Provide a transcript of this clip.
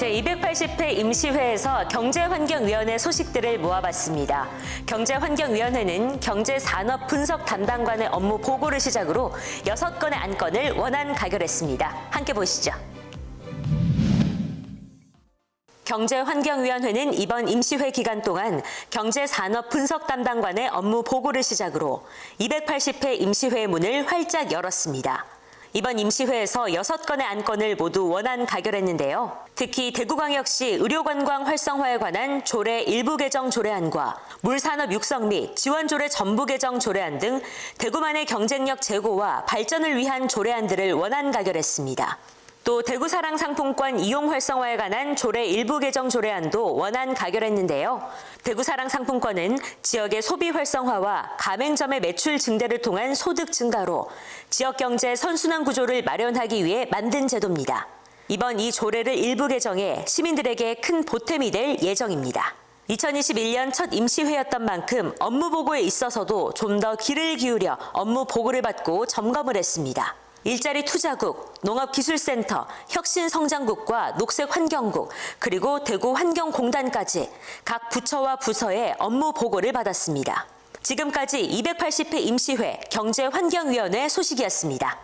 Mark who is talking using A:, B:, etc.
A: 제280회 임시회에서 경제환경위원회 소식들을 모아봤습니다. 경제환경위원회는 경제산업 분석 담당관의 업무 보고를 시작으로 6건의 안건을 원안 가결했습니다. 함께 보시죠. 경제환경위원회는 이번 임시회 기간 동안 경제산업 분석 담당관의 업무 보고를 시작으로 280회 임시회 문을 활짝 열었습니다. 이번 임시회에서 6건의 안건을 모두 원안 가결했는데요. 특히 대구광역시 의료관광 활성화에 관한 조례 일부 개정 조례안과 물산업 육성 및 지원 조례 전부 개정 조례안 등 대구만의 경쟁력 제고와 발전을 위한 조례안들을 원안 가결했습니다. 또 대구사랑 상품권 이용 활성화에 관한 조례 일부 개정 조례안도 원안 가결했는데요. 대구사랑 상품권은 지역의 소비 활성화와 가맹점의 매출 증대를 통한 소득 증가로 지역 경제 선순환 구조를 마련하기 위해 만든 제도입니다. 이번 이 조례를 일부 개정해 시민들에게 큰 보탬이 될 예정입니다. 2021년 첫 임시회였던 만큼 업무 보고에 있어서도 좀 더 귀를 기울여 업무 보고를 받고 점검을 했습니다. 일자리 투자국, 농업기술센터, 혁신성장국과 녹색환경국, 그리고 대구환경공단까지 각 부처와 부서의 업무 보고를 받았습니다. 지금까지 280회 임시회 경제환경위원회 소식이었습니다.